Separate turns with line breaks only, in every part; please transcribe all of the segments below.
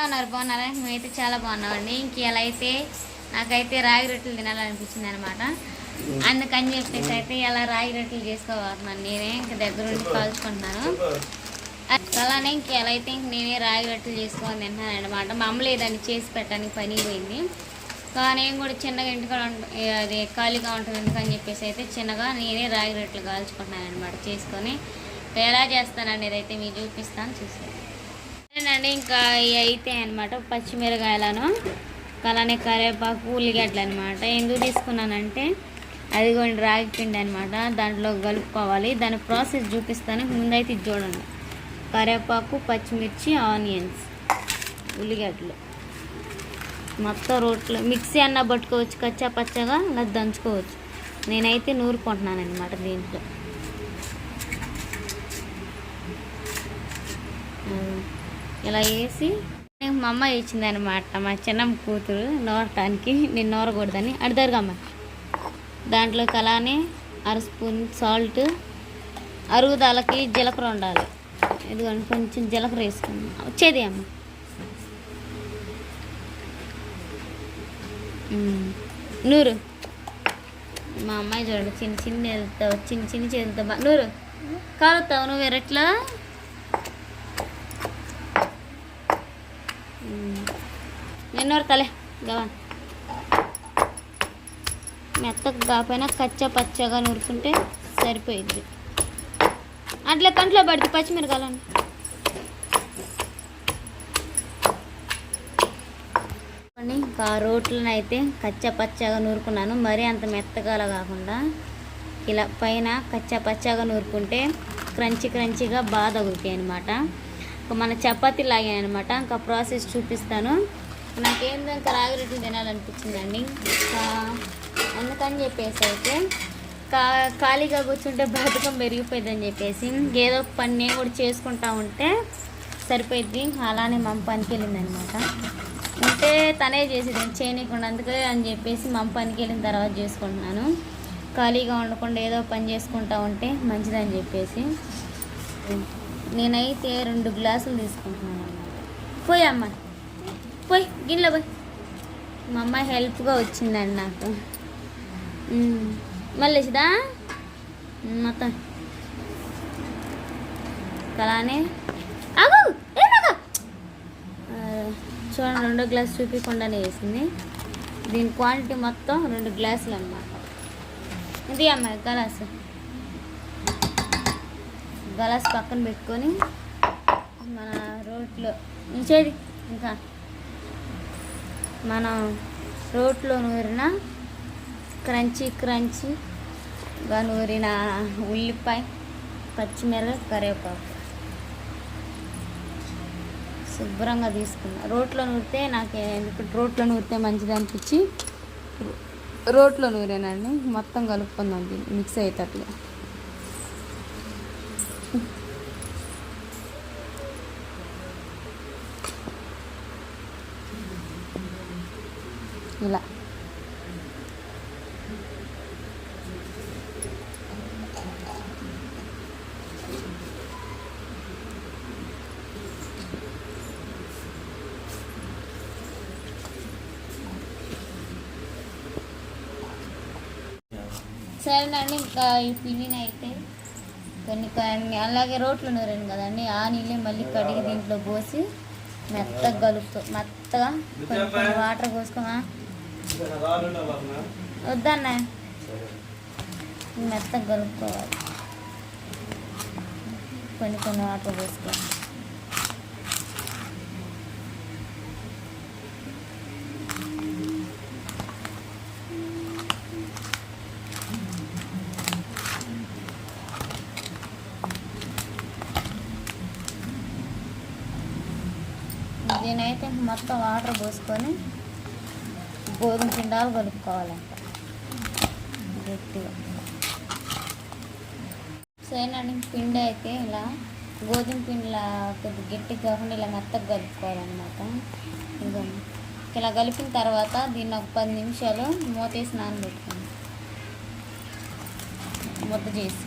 ఎలా ఉన్నారు బాగున్నారా? మేమైతే చాలా బాగున్నామండి. ఇంక ఎలా అయితే నాకైతే రాగి రొట్టెలు తినాలనిపించింది అనమాట అందుకని చెప్పేసి అయితే ఇలా రాగి రొట్టెలు చేసుకోబోతున్నాను నేనే. ఇంక దగ్గర ఉండి కాల్చుకుంటున్నాను. అలానే ఇంక ఎలా అయితే ఇంక నేనే రాగి రొట్టెలు చేసుకొని తింటున్నాను అనమాట మా అమ్మ లేదని చేసి పెట్టడానికి పని పోయింది. కానీ కూడా చిన్నగా ఇంటికాడ అది ఖాళీగా ఉంటుంది ఎందుకని చెప్పేసి అయితే చిన్నగా నేనే రాగి రొట్టెలు కాల్చుకుంటున్నాను అనమాట చేసుకొని ఎలా చేస్తాను అనేది అయితే మీకు చూపిస్తాను. చూసాను అండి ఇంకా ఇవి అయితే అనమాట పచ్చిమిరకాయలను అలానే కరివేపాకు ఉల్లిగడ్డలు అనమాట ఎందుకు తీసుకున్నానంటే అదిగోండి రాగి పిండి అనమాట దాంట్లో కలుపుకోవాలి. దాని ప్రాసెస్ చూపిస్తాను. ముందైతే ఇది చూడండి. కరివేపాకు పచ్చిమిర్చి ఆనియన్స్ ఉల్లిగడ్డలు. మొత్తం రోట్లో మిక్సీ అన్న పట్టుకోవచ్చు కచ్చా పచ్చగా అలా దంచుకోవచ్చు. నేనైతే నూరుకుంటున్నాను అనమాట దీంట్లో. ఇలా వేసి మా అమ్మ ఇచ్చింది అనమాట మా చిన్నమ్మ కూతురు నూరటానికి నేను నోరకూడదని అమ్మ. దాంట్లోకి అలానే అర స్పూన్ సాల్ట్ అరుగుదలకి జీలకర్ర ఉండాలి. ఇదిగోండి కొంచెం జీలకర్ర వేసుకుందాం. వచ్చేది అమ్మ. నూరు. మా అమ్మాయి చూడండి చిన్న చిన్న వెళ్తావు చిన్న చిన్న చేతులతో నూరు. కాలుతావు నువ్వు ఎరట్లా నిన్నోరు తలే గవన్. మెత్తగా కాకపోయినా కచ్చా పచ్చగా నూరుకుంటే సరిపోయిద్ది. అట్లా కంట్లో పడితే పచ్చిమిరకాయలు. ఇంకా రోట్లను అయితే కచ్చా పచ్చగా నూరుకున్నాను. మరీ అంత మెత్తగా కాకుండా ఇలా పైన కచ్చా పచ్చగా నూరుకుంటే క్రంచి క్రంచిగా బాగా తగులుతాయి అనమాట మన చపాతీ లాగాయి అనమాట ఇంకా ప్రాసెస్ చూపిస్తాను. నాకేందో ఇంకా రాగి రొట్టెలు తినాలనిపించిందండి అందుకని చెప్పేసి అయితే కా ఖాళీగా కూర్చుంటే బతుకం పెరిగిపోయిందని చెప్పేసి ఏదో పని నేను కూడా చేసుకుంటా ఉంటే సరిపోయింది అలానే మా పనికి వెళ్ళిందనమాట. ఉంటే తనే చేసేది చేయనీయకుండా అందుకే అని చెప్పేసి మా పనికి వెళ్ళిన తర్వాత చేసుకుంటున్నాను. ఖాళీగా ఉండకుండా ఏదో పని చేసుకుంటా ఉంటే మంచిదని చెప్పేసి నేనైతే రెండు గ్లాసులు తీసుకుంటున్నాను అన్నమాట. పోయి గిన్నెలో పోయి. మా అమ్మాయి హెల్ప్గా వచ్చిందండి నాకు. మళ్ళీ వచ్చిదా మొత్తం. అలానే చూడండి రెండో గ్లాస్ చూపించకుండానే వేసింది. దీని క్వాంటిటీ మొత్తం రెండు గ్లాసులు అన్నమాట. ఇది అమ్మాయి గలాస్. గలాస్ పక్కన పెట్టుకొని మన రోట్లో. ఉంచేది ఇంకా. మనం రోట్లో నూరిన క్రంచీ క్రంచీగా నూరిన ఉల్లిపాయ పచ్చిమిరపకాయ కరివేపాకు. శుభ్రంగా తీసుకున్నా. రోట్లో నూరితే నాకు ఎందుకు రోట్లో నూరితే మంచిది అనిపించి రోట్లో నూరేనండి మొత్తం కలుపుకుందాం దీన్ని మిక్స్ అయ్యేటట్టుగా. ఇలా. సరేనండి ఇంకా ఈ పిండిని అయితే కొన్ని కొన్ని అలాగే రోట్లు నూరాను కదండి ఆ నీళ్ళే మళ్ళీ కడిగి దీంట్లో పోసి మెత్తగా కలుపుతూ మెత్తగా కొన్ని కొన్ని వాటర్ పోసుకోమా వద్దన్న. మెత్తగా కలుపుకోవాలి కొన్ని కొన్ని వాటర్ వేసుకోవాలి. దీనైతే మొత్తం వాటర్ పోసుకొని గోధుమ పిండాలు కలుపుకోవాలంట గట్టిగా. సరేనండి పిండి అయితే ఇలా గోధుమ పిండిలా కొద్ది గట్టిగా కాకుండా ఇలా మెత్తగా కలుపుకోవాలన్నమాట. ఇంకా ఇలా కలిపిన తర్వాత దీన్ని ఒక పది నిమిషాలు మూతేసి నానబెట్టుకోండి. ముద్ద చేసి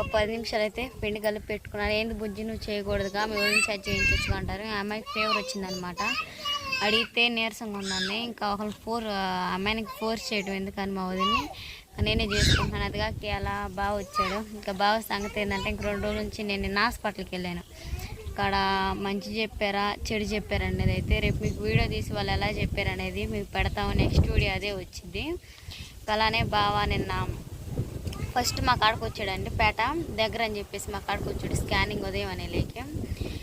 ఒక పది నిమిషాలు అయితే పిండి కలిపి పెట్టుకున్నాను. ఏంది బుజ్జి నువ్వు చేయకూడదుగా? మీ ఊరి నుంచి అది చేయించవచ్చు అంటారు. అమ్మాయికి ఫేవర్ వచ్చిందనమాట అడిగితే నీరసంగా ఉన్నాను ఇంకా ఒకళ్ళు ఫోర్ ఆ అమ్మాయికి ఫోర్స్ చేయడం ఎందుకని మా వదిని నేనే చేసుకుంటున్నాను. అదిగా అలా బాగా వచ్చాడు. ఇంకా బాగా సంగతి ఏంటంటే ఇంక రెండు రోజుల నుంచి నేను నిన్న హాస్పిటల్కి వెళ్ళాను. అక్కడ మంచి చెప్పారా చెడు చెప్పారా అనేది అయితే రేపు మీకు వీడియో తీసి వాళ్ళు ఎలా చెప్పారు అనేది మీకు పెడతాము. నెక్స్ట్ వీడియో అదే వచ్చింది. అలానే బాగా నిన్న ఫస్ట్ మా కాడకు వచ్చాడండి పేట దగ్గర అని చెప్పేసి మా కాడకు వచ్చాడు. స్కానింగ్ ఉదయం అనే లేక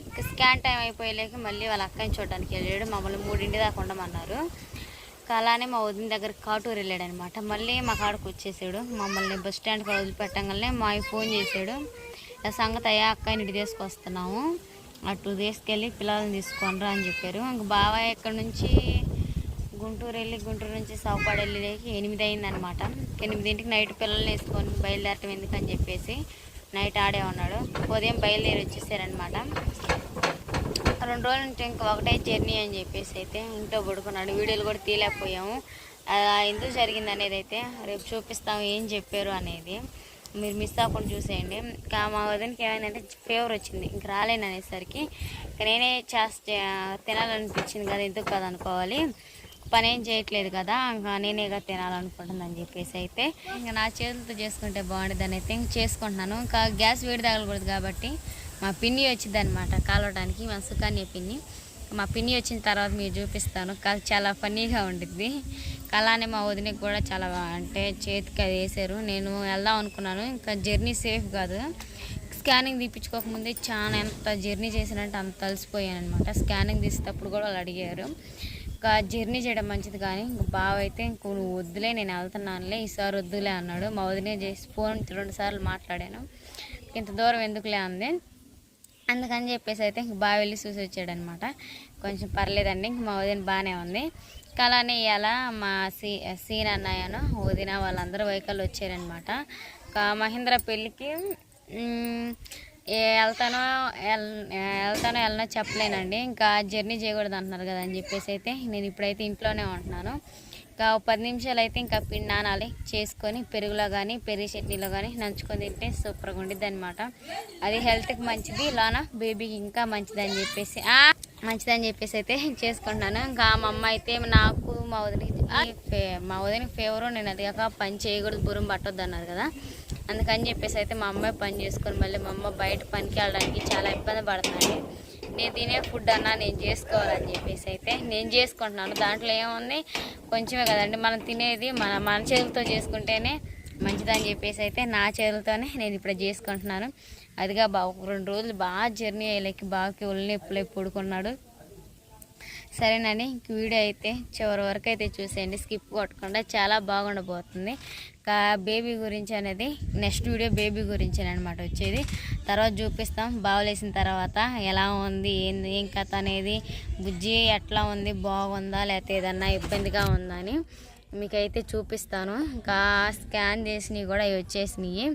ఇంకా స్కాన్ టైం అయిపోయేలేక మళ్ళీ వాళ్ళ అక్కని చూడడానికి వెళ్ళాడు. మమ్మల్ని మూడింటి దాకా ఉండమన్నారు. ఇంకా అలానే మా వదిన దగ్గర కాటూరు వెళ్ళాడు అనమాట మళ్ళీ మా కాడకు వచ్చేసాడు. మమ్మల్ని బస్ స్టాండ్ కాడ వదిలిపెట్టగానే మా ఫోన్ చేశాడు. సంగతి అయ్యా అక్కని ఇటు తీసుకొస్తున్నాము. అటు తీసుకెళ్ళి పిల్లల్ని తీసుకొనిరా అని చెప్పారు. ఇంక బాబాయ్ ఇక్కడ నుంచి గుంటూరు వెళ్ళి గుంటూరు నుంచి సాగుపాడు వెళ్ళేకి ఎనిమిది అయిందనమాట ఎనిమిదింటికి నైట్ పిల్లల్ని వేసుకొని బయలుదేరటం ఎందుకని చెప్పేసి నైట్ ఆడే ఉన్నాడు. ఉదయం బయలుదేరి వచ్చేసారనమాట రెండు రోజుల నుంచి ఇంకా ఒకటే జర్నీ అని చెప్పేసి అయితే ఇంట్లో పడుకున్నాడు. వీడియోలు కూడా తీయలేకపోయాము. ఎందుకు జరిగింది అనేది అయితే రేపు చూపిస్తాము ఏం చెప్పారు అనేది మీరు మిస్ అవ్వకుండా చూసేయండి. ఇంకా మా వదినకి ఏమైందంటే ఫీవర్ వచ్చింది. ఇంక రాలేను అనేసరికి ఇంక నేనే చేస్తా తినాలనిపించింది కదా ఎందుకు కదా అనుకోవాలి. పని ఏం చేయట్లేదు కదా ఇంకా నేనేగా తినాలనుకుంటుందని చెప్పేసి అయితే ఇంకా నా చేతులతో చేసుకుంటే బాగుండేదని అయితే ఇంక చేసుకుంటున్నాను. ఇంకా గ్యాస్ వేడి తగలకూడదు కాబట్టి మా పిన్ని వచ్చింది అనమాట కాలవడానికి మా సుకన్య పిన్ని. మా పిన్ని వచ్చిన తర్వాత మీరు చూపిస్తాను. కా- చాలా ఫన్నీగా ఉండిద్ది. అలానే మా వదినకి కూడా చాలా అంటే చేతికి అది వేసారు నేను వెళ్దాం అనుకున్నాను. ఇంకా జర్నీ సేఫ్ కాదు. స్కానింగ్ తీపించుకోకముందే చాలా ఎంత జర్నీ చేసినంటే అంత తలిసిపోయాను అనమాట స్కానింగ్ తీసేటప్పుడు కూడా వాళ్ళు అడిగారు. ఇంకా జర్నీ చేయడం మంచిది కానీ ఇంక బావ అయితే ఇంక నువ్వు వద్దులే నేను వెళ్తున్నానులే ఈసారి వద్దులే అన్నాడు. మా వదిలే చేసి ఫోన్ రెండు సార్లు మాట్లాడాను. ఇంత దూరం ఎందుకులే అంది. అందుకని చెప్పేసి అయితే ఇంక బాగా వెళ్ళి చూసి వచ్చాడనమాట. కొంచెం పర్లేదండి ఇంక మా వదిన బాగానే ఉంది. ఇంకా అలానే ఇవాళ మా సీ సీన్ అన్నయ్యను వదిన వాళ్ళందరూ వైకల్ వచ్చారనమాట. మహేంద్ర పెళ్ళికి వెళ్తానో ఎల్- వెళ్తానో వెళ్ళనో చెప్పలేనండి. ఇంకా జర్నీ చేయకూడదు అంటున్నారు కదా అని చెప్పేసి అయితే నేను ఇప్పుడైతే ఇంట్లోనే ఉంటున్నాను. ఇంకా పది నిమిషాలు అయితే ఇంకా పిండి నానాలి చేసుకొని పెరుగులో కానీ పెరుగు చట్నీలో కానీ నంచుకొని తింటే సూపర్గా ఉండిద్ది అనమాట అది హెల్త్కి మంచిది ఇలానా బేబీకి ఇంకా మంచిదని చెప్పేసి మంచిదని చెప్పేసి అయితే చేసుకుంటున్నాను. ఇంకా మా అమ్మ అయితే నాకు మా వదిలికి ఫే- మా వదిలికి ఫేవరు నేను అది కాక పని చేయకూడదు బురం పట్టొద్దు అన్నారు కదా. అందుకని చెప్పేసి అయితే మా అమ్మాయి పని చేసుకొని మళ్ళీ మా అమ్మ బయట పనికి వెళ్ళడానికి చాలా ఇబ్బంది పడుతుంది. నేను తినే ఫుడ్ అన్నా నేను చేసుకోవాలని చెప్పేసి అయితే నేను చేసుకుంటున్నాను. దాంట్లో ఏముంది? కొంచెమే కదండి. మనం తినేది మన మన చేతులతో చేసుకుంటేనే మంచిదని చెప్పేసి అయితే నా చేతులతోనే నేను ఇప్పుడు చేసుకుంటున్నాను. అదిగా బాబు రెండు రోజులు బాగా జర్నీ అయ్యేకి బాగా ఒళ్ళు నొప్పులు పడుకున్నాడు సరేనండి. వీడియో అయితే చివరి వరకు అయితే చూసేయండి. స్కిప్ కొట్టకుండా చాలా బాగుండబోతుంది. ఇంకా బేబీ గురించి అనేది నెక్స్ట్ వీడియో బేబీ గురించి అనమాట వచ్చేది. తర్వాత చూపిస్తాం. బావలేసిన తర్వాత ఎలా ఉంది ఏంది ఏం కథ అనేది బుజ్జి ఎట్లా ఉంది బాగుందా లేకపోతే ఏదన్నా ఇబ్బందిగా ఉందా అని మీకైతే చూపిస్తాను. ఇంకా స్కాన్ చేసినవి కూడా వచ్చేసినాయి.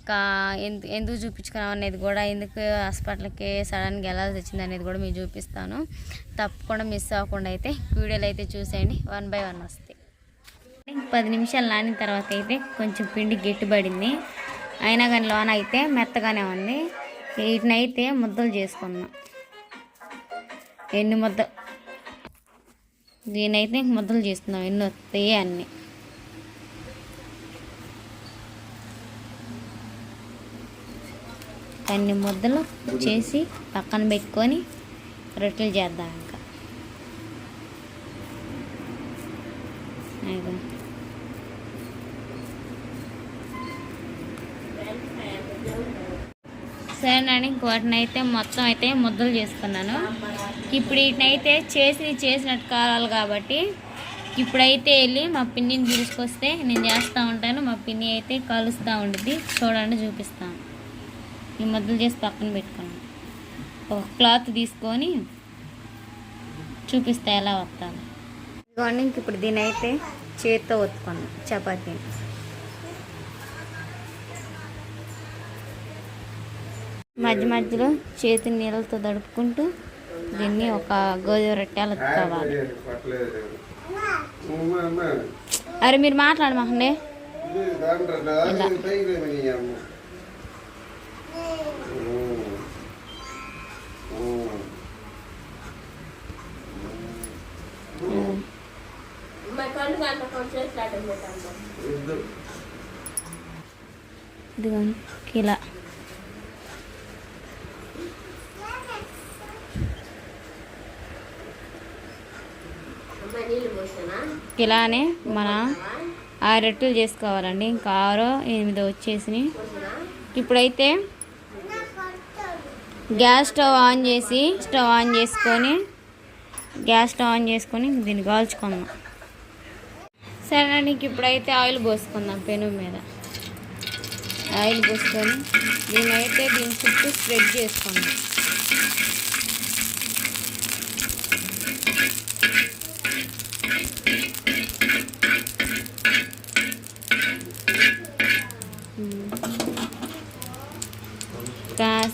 ఇంకా ఎందు ఎందుకు చూపించుకున్నాం అనేది కూడా ఎందుకు హాస్పిటల్కి సడన్గా వెళ్ళాల్సి వచ్చింది అనేది కూడా మీకు చూపిస్తాను. తప్పకుండా మిస్ అవ్వకుండా అయితే వీడియోలు అయితే చూసేయండి. వన్ బై వన్ వస్తాయి. పది నిమిషాలు నానిన తర్వాత అయితే కొంచెం పిండి గట్టిపడింది అయినా కానీ లోన అయితే మెత్తగానే ఉంది. వీటిని అయితే ముద్దలు చేసుకున్నాం ఎన్ని ముద్ద దీనైతే ముద్దలు చేస్తున్నాం ఎన్ని వస్తాయి అన్నీ. అన్ని ముద్దలు చేసి పక్కన పెట్టుకొని రొట్టెలు చేద్దాం ఇంకా అదిగో. సరేనండి ఇంక వాటిని అయితే మొత్తం అయితే ముద్దలు చేసుకున్నాను ఇప్పుడు వీటినైతే చేసి చేసినట్టు కావాలి కాబట్టి ఇప్పుడైతే వెళ్ళి మా పిన్నిని తీసుకొస్తే నేను చేస్తూ ఉంటాను. మా పిన్ని అయితే కలుస్తూ ఉండిద్ది. చూడండి చూపిస్తాను. ఈ ముద్దలు చేసి పక్కన పెట్టుకున్నాను. ఒక క్లాత్ తీసుకొని చూపిస్తే ఎలా వస్తాను. ఇదిగోండి ఇంక ఇప్పుడు దీని అయితే చేతితో ఒత్తుకున్నాను. చపాతీని. మధ్య మధ్యలో చేతి నీళ్ళతో దడుపుకుంటూ దీన్ని ఒక గోధుమ రొట్టెలు కావాలి అరే మీరు మాట్లాడు మహండే ఇదిగో ఇలా. ఇలానే మన ఆరు రెట్లు చేసుకోవాలండి. ఇంకా ఆరో ఎనిమిదో వచ్చేసి ఇప్పుడైతే గ్యాస్ స్టవ్ ఆన్ చేసి స్టవ్ ఆన్ చేసుకొని గ్యాస్ స్టవ్ ఆన్ చేసుకొని దీన్ని కాల్చుకుందాం. సరే నీకు ఇప్పుడైతే ఆయిల్ పోసుకుందాం పెను మీద. ఆయిల్ పోసుకొని దీని అయితే దీని చుట్టూ స్ప్రెడ్ చేసుకుందాం.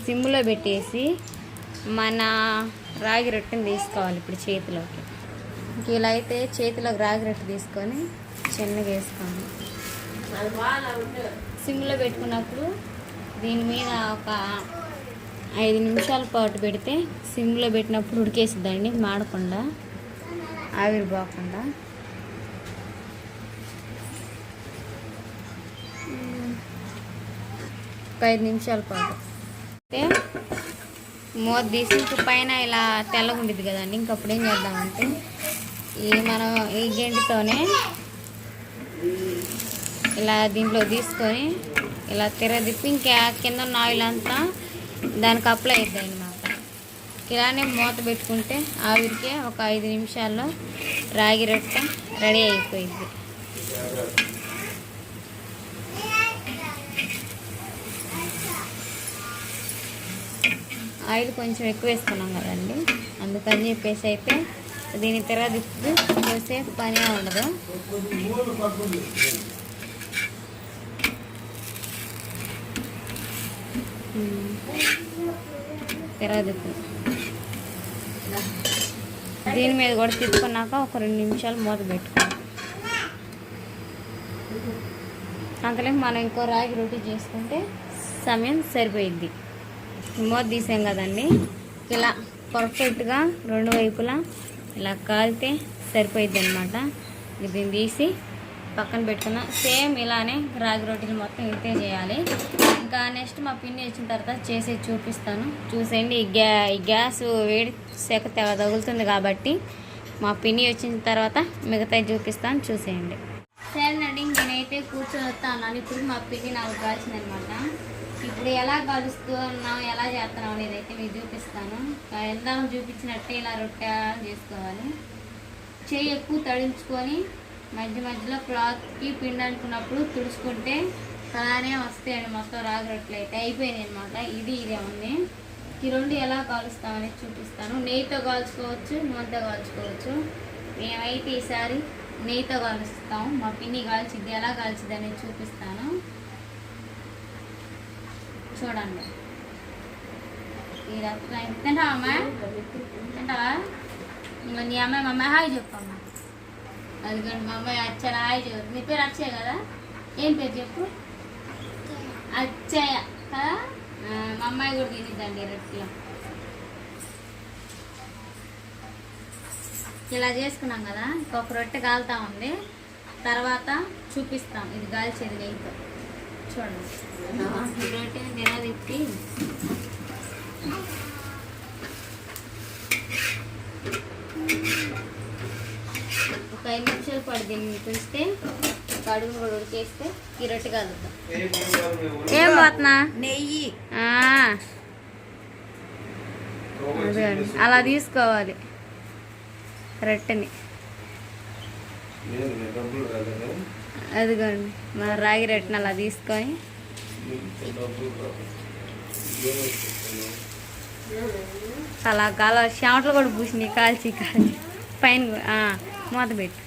సిమ్లో పెట్టేసి మన రాగి రొట్టెని తీసుకోవాలి ఇప్పుడు చేతిలోకి. ఇంక ఇలా అయితే చేతిలోకి రాగి రొట్టె తీసుకొని చిన్నగా వేసుకోండి సిమ్లో పెట్టుకున్నప్పుడు దీని మీద ఒక ఐదు నిమిషాల పాటు పెడితే సిమ్లో పెట్టినప్పుడు ఉడికేసిద్దండి మాడకుండా. ఆవిరి పోకుండా ఒక ఐదు నిమిషాల పాటు. అయితే మూత తీసి పైన ఇలా తెల్లగా ఉండిద్ది కదండి ఇంకప్పుడు ఏం చేద్దామంటే ఈ మనం ఈ గెంటితోనే ఇలా దీంట్లో తీసుకొని ఇలా తిరదిప్పి ఇంకా కింద ఉన్న ఆయిల్ అంతా దానికి అప్లై అవుతుంది అన్నమాట ఇలానే మూత పెట్టుకుంటే ఆవిరికే ఒక ఐదు నిమిషాల్లో రాగి రొట్టె రెడీ అయిపోయింది. ఆయిల్ కొంచెం ఎక్కువ వేసుకున్నాం కదండి. అందుకని చెప్పేసి అయితే దీని తర్వాత ఇప్పుడు చూసే పనే ఉండదు. తెరదిప్పు దీని మీద కూడా తీసుకున్నాక ఒక రెండు నిమిషాలు మూత పెట్టుకో. అంతలే మనం ఇంకో రాగి రొట్టి చేసుకుంటే సమయం సరిపోయిద్ది. మూత తీసాం కదండి. ఇలా పర్ఫెక్ట్గా రెండు వైపులా ఇలా కాలితే సరిపోయిద్ది అనమాట దీన్ని తీసి పక్కన పెట్టుకున్నా. సేమ్ ఇలానే రాగి రొట్టెలు మొత్తం ఇంతే చేయాలి. ఇంకా నెక్స్ట్ మా పిన్ని వచ్చిన తర్వాత చేసి చూపిస్తాను. చూసేయండి ఈ గ్యా ఈ గ్యాస్ వేడి సెక తగులుతుంది కాబట్టి మా పిన్ని వచ్చిన తర్వాత మిగతా చూపిస్తాను చూసేయండి. సరేనండి నేనైతే కూర్చొని వస్తాను ఇప్పుడు మా పిన్ని నాకు కాల్చిందనమాట. ఇప్పుడు ఎలా కలుస్తున్నాం ఎలా చేస్తున్నాం అనేది అయితే మీకు చూపిస్తాను. ఎందాము చూపించినట్టే ఇలా రొట్టె చేసుకోవాలి. చేయి ఎక్కువ తడించుకొని మధ్య మధ్యలో క్లాత్కి పిండి అనుకున్నప్పుడు తుడుచుకుంటే అలానే వస్తాయండి మొత్తం రాగి అయిపోయింది అనమాట ఇది ఇదే ఉంది ఈ రెండు ఎలా కాలుస్తామనేది చూపిస్తాను. నెయ్యితో కాల్చుకోవచ్చు నూనెతో కాల్చుకోవచ్చు. మేమైతే ఈసారి నెయ్యితో కాలుస్తాం. మా పిన్ని కాల్చిద్ది ఎలా కాల్చిద్ది అనేది చూపిస్తాను. చూడండి. ఈ రకం తింటావా అమ్మాయి తింటావా? నీ అమ్మాయి మా అమ్మాయి హాయ్ చెప్పమ్మా. అదిగోండి మా అమ్మాయి అచ్చ హాయ్ చెప్పు నీ పేరు అచ్చయ్య కదా? ఏం పేరు చెప్పు? అచ్చయ్య. కదా మా అమ్మాయి కూడా తినిద్దండి రొట్టెలో. ఇలా చేసుకున్నాం కదా? ఇంకొక రొట్టె కాలుతా ఉంది. తర్వాత చూపిస్తాం. ఇది కాల్చేది నెయ్యితో చూడండి. రొట్టెని తినదిప్పి ఒక ఐదు నిమిషాలు పడి దీన్ని తుంచితే కడుగును కూడా ఉడికేస్తే ఈ రొట్టె కలుద్దాం ఏం పోతున్నా
నెయ్యి.
అలా తీసుకోవాలి రొట్టెని. అదిగోండి మన రాగి రొట్టెని అలా తీసుకొని. అలా కాల చెమటలు కూడా పూసినాయి కాల్చి కాల్చి. పైన మూత పెట్టు.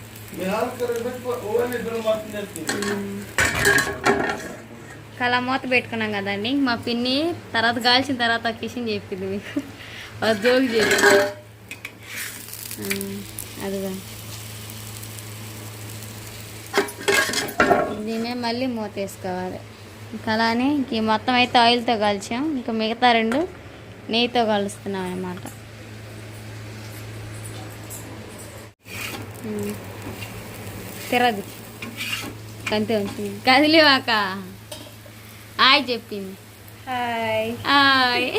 అలా మూత పెట్టుకున్నాం కదండి. మా పిన్ని తర్వాత కాల్చిన తర్వాత కిషన్ చెప్పింది మీకు. అది జోగి చెప్పింది. ఆ, మళ్ళీ మూత వేసుకోవాలి. ఇంకా అలానే ఇంక మొత్తం అయితే ఆయిల్తో కాల్చాం. ఇంకా మిగతా రెండు నెయ్యితో కలుస్తున్నాం అన్నమాట. ఉమ్. తిరగదు అంతే ఉంటుంది. కదిలేవాక ఆయ్ చెప్పింది.
హాయ్.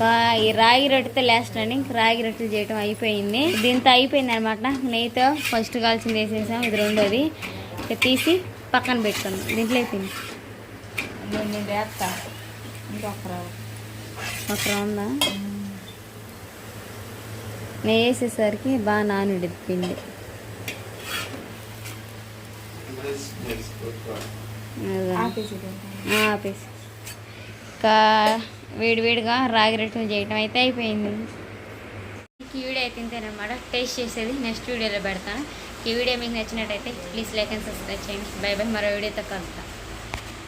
బా, ఈ రాగి రొట్టెతో లాస్ట్ అండి. ఇంక రాగి రొట్టెలు చేయటం అయిపోయింది. దీంతో అయిపోయింది అనమాట నెయ్యితో ఫస్ట్ కాల్చింది వేసేసాం. ఇది రెండోది. తీసి పక్కన పెట్టుకున్నాం దీంట్లో అయిపోయింది
నేను ఇంకొక
ఒక ఉందా నెయ్యి వేసేసరికి బాగా నానుడి పిండి. ఆపేసి ఇంకా వేడివేడిగా రాగి రొట్టెలు చేయటం అయితే అయిపోయింది. ఈ వీడియో అయితే ఇంతేనమాట. టేస్ట్ చేసేది నెక్స్ట్ వీడియోలో పెడతాను. ఈ వీడియో మీకు నచ్చినట్టయితే ప్లీజ్ లైక్ అండ్ సబ్స్క్రైబ్ చేయండి. Bye bye. మరో వీడియోతో కలుద్దాం.